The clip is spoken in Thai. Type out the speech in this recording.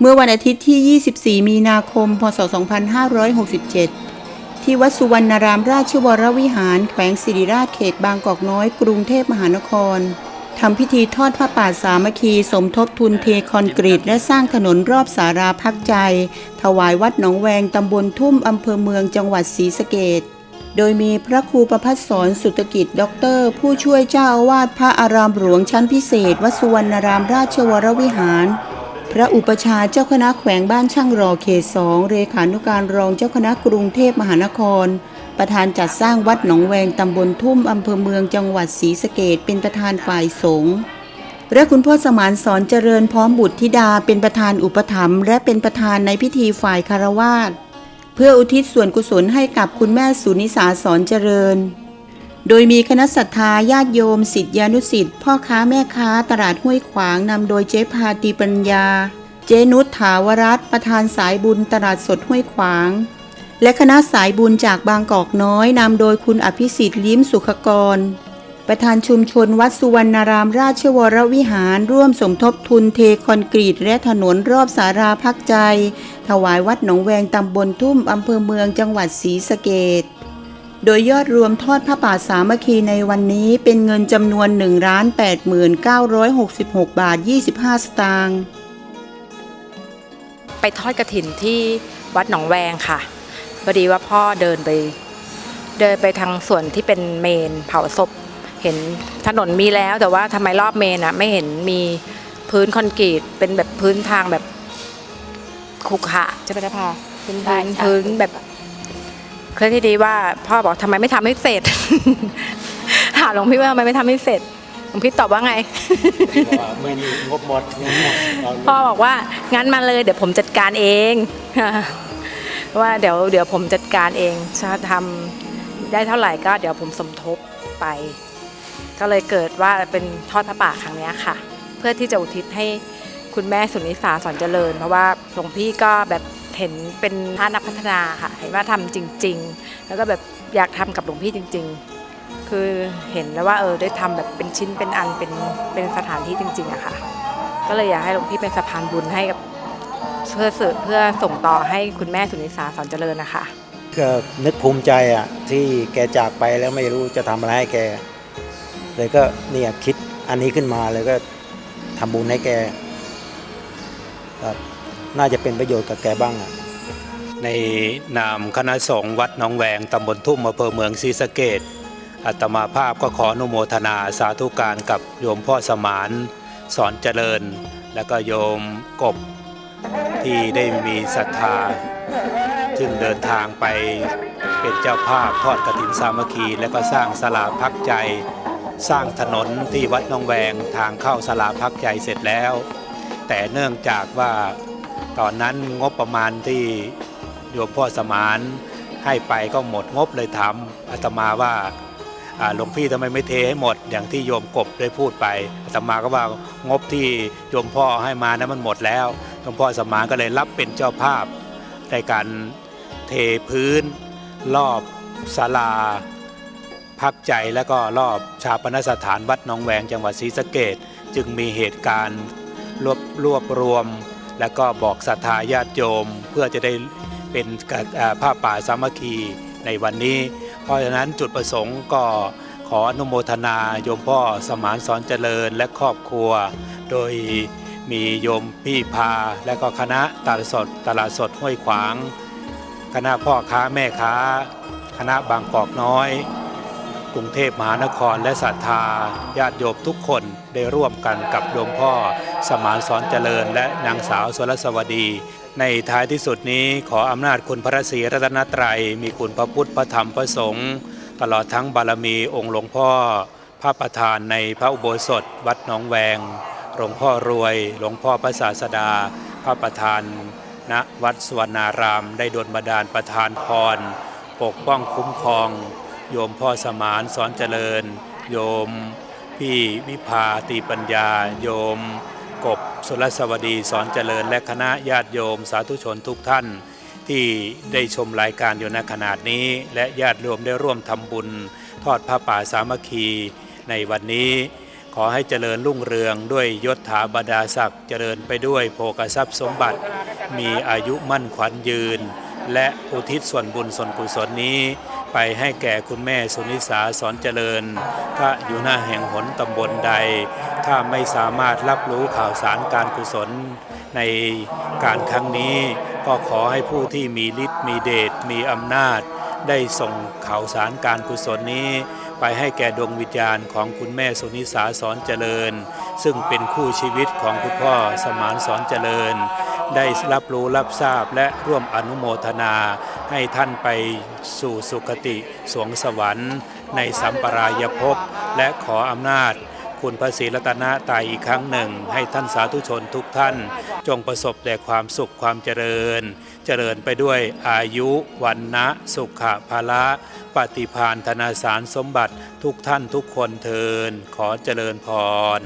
เมื่อวันอาทิตย์ที่ 24 มีนาคม พศ 2567 ที่วัดสุวรรณรามราชวรวิหาร แขวงสิริราชเขตบางกอกน้อย กรุงเทพมหานครทำพิธีทอดผ้าป่าสามัคคี สมทบทุนเทคอนกรีต และสร้างถนนรอบสาราพักใจ ถวายวัดหนองแวงตำบลทุ่มอำเภอเมืองจังหวัดศรีสะเกษ โดยมีพระครูประพัฒสอนสุตกิจด็อกเตอร์ ผู้ช่วยเจ้าอาวาสพระอารามหลวงชั้นพิเศษวัดสุวรรณรามราชวรวิหาร พระอุปชาเจ้าคณะแขวงบ้านช่างรอเขตสองเรขานุการรองเจ้าคณะกรุงเทพมหานคร ประธานจัดสร้างวัดหนองแวงตำบลทุ่มอำเภอเมืองจังหวัดศรีสะเกดเป็นประธานฝ่ายสงฆ์และคุณพ่อสมานสอนเจริญพร้อมบุตรธิดาเป็นประธานอุปถัมภ์และเป็นประธานในพิธีฝ่ายคารวาส เพื่ออุทิศส่วนกุศลให้กับคุณแม่สุนิสาสอนเจริญ โดยมีคณะศรัทธาญาติโยมสิทธิานุสิทธิ์พ่อค้าแม่ค้าตลาดห้วยขวางนำโดยเจ๊พาตีปัญญา เจนุชถาวรัตนประธานสายบุญตลาดสดห้วยขวาง และคณะสายบุญจากบางกอกน้อยนำโดยคุณอภิสิทธิ์ลิ้มสุขกร ประธานชุมชนวัดสุวรรณารามราชวรวิหารร่วมสมทบทุนเทคอนกรีตและถนนรอบสาราพักใจ ถวายวัดหนองแวงตำบลทุ่มอำเภอเมืองจังหวัดศรีสะเกษโดยยอดรวมทอดผ้าป่าสามัคคีในวันนี้เป็นเงินจำนวน 1 8 9 6 6 บาท 25 สตางค์ไปทอดกระถินที่วัดหนองแวงค่ะพอดีว่าพ่อเดินไป เดินไปทางส่วนที่เป็นเมนเผาศพ เห็นถนนมีแล้วแต่ว่าทำไมรอบเมนอะไม่เห็นมีพื้นคอนกรีตเป็นแบบพื้นทางแบบ ขรุขระใช่ไหมจ๊ะพ่อพื้นใช่พื้นใช่พื้นแบบเคยที่ดีว่า พ่อบอกทำไมไม่ทำให้เสร็จ ถามหลวงพี่ว่าทำไมไม่ทำให้เสร็จหลวงพี่ตอบว่าไงว่าไม่มีงบหมดเงินหมดเราพ่อบอกว่างั้นมาเลยเดี๋ยวผมจัดการเอง ว่าเดี๋ยวเดี๋ยวผมจัดการเองถ้าทำได้เท่าไหร่ก็เดี๋ยวผมสมทบไป ก็เลยเกิดว่าเป็นทอดพระป่าครั้งเนี้ยค่ะ เพื่อที่จะอุทิศให้ คุณแม่สุนิสาสอนเจริญ เพราะว่าหลวงพี่ก็แบบเห็นเป็นพระนักพัฒนาค่ะ เห็นว่าทำจริง ๆ แล้วก็แบบอยากทำกับหลวงพี่จริง ๆ คือเห็นแล้วว่าเออได้ทำแบบเป็นชิ้นเป็นอันเป็นเป็นสถานที่จริงๆอะค่ะ ก็เลยอยากให้หลวงพี่เป็นสะพานบุญให้กับเพื่อสืบเพื่อส่งต่อให้คุณแม่สุนิสาสอนเจริญนะคะก็นึกภูมิใจอะที่แกจากไปแล้วไม่รู้จะทำอะไรให้แกเลยก็เนี่ยคิดอันนี้ขึ้นมาเลยก็ทำบุญให้แก น่าจะเป็นประโยชน์กับแกบ้างอะในนามคณะสงฆ์วัดหนองแวงตำบลทุ่มอำเภอเมืองศรีสะเกดอัตมาภาพก็ขออนุโมทนาสาธุการกับโยมพ่อสมานสอนเจริญ และก็โยมกบที่ได้มีศรัทธาซึ่งเดินทางไปเป็นเจ้าภาพทอดกฐินสามัคคี และก็สร้างสลาพักใจ สร้างถนนที่วัดหนองแวงทางเข้าสลาพักใจเสร็จแล้ว แต่เนื่องจากว่าตอนนั้นงบประมาณที่โยมพ่อสมานให้ไปก็หมดงบเลยถามอาตมาว่าหลวงพี่ทำไมไม่เทให้หมด อย่างที่โยมกบได้พูดไปอาตมาก็ว่างบที่โยมพ่อให้มานั้นมันหมดแล้วโยมพ่อสมานก็เลยรับเป็นเจ้าภาพในการเทพื้น รอบศาลาพักใจแล้วก็รอบชาปนสถานวัดหนองแวงจังหวัดศรีสะเกดจึงมีเหตุการณ์ รวบรวบรวม แล้วก็บอกศรัทธาญาติโยม เพื่อจะได้เป็นกะอ่าผ้าป่าสามัคคีในวันนี้ เพราะฉะนั้นจุดประสงค์ก็ขออนุโมทนาโยมพ่อสมานสอนเจริญและครอบครัว โดยมีโยมพี่พาและก็คณะตลาดสดตลาดสดห้วยขวาง คณะพ่อค้าแม่ค้า คณะบางกอกน้อย กรุงเทพมหานครและศรัทธาญาติโยมทุกคนได้ร่วมกันกับหลวงพ่อ สมานสอนเจริญ และนางสาวสรสวดี ในท้ายที่สุดนี้ขออำนาจคุณพระศรีรัตนตรัย มีคุณพระพุทธพระธรรมพระสงฆ์ตลอดทั้งบารมีองค์หลวงพ่อ พระประธานในพระอุโบสถ วัดหนองแวง หลวงพ่อรวย หลวงพ่อพระศาสดา พระประธานณวัดสวรรณาราม ได้ดลบันดาลประทานพร ปกป้องคุ้มครอง โยมพ่อสมานสอนเจริญ โยมพี่วิภาตีปัญญา โยมกบสุรสวดีสอนเจริญ และคณะญาติโยมสาธุชนทุกท่าน ที่ได้ชมรายการอยู่ในขนาดนี้ และญาติโยมได้ร่วมทำบุญ ทอดผ้าป่าสามัคคี ในวันนี้ขขอให้เจริญรุ่งเรืองด้วยยศถาบรรดาศักดิ์เจริญไปด้วยโภกทรัพย์สมบัติ มีอายุมั่นขวัญยืน และอุทิศส่วนบุญส่วนกุศลนี้ ไปให้แก่คุณแม่สุนิสาสอนเจริญ ถ้าอยู่หน้าแห่งหนตำบลใด ถ้าไม่สามารถรับรู้ข่าวสารการกุศลในการครั้งนี้ ก็ขอให้ผู้ที่มีฤทธิ์มีเดชมีอำนาจ ได้ส่งข่าวสารการกุศลนี้ ไปให้แก่ดวงวิญญาณของคุณแม่สุนิสาสอนเจริญ ซึ่งเป็นคู่ชีวิตของคุณพ่อสมานสอนเจริญ ได้รับรู้รับทราบและร่วมอนุโมทนา ให้ท่านไปสู่สุคติสวงสวรรค์ ในสัมปรายภพและขออำนาจคุณพระศรีรัตนตรัยอีกครั้งหนึ่ง ให้ท่านสาธุชนทุกท่าน จงประสบแต่ความสุขความเจริญ เจริญไปด้วยอายุวันนะสุขะภาละปฏิพานธนาสารสมบัติทุกท่านทุกคนเทินขอเจริญพร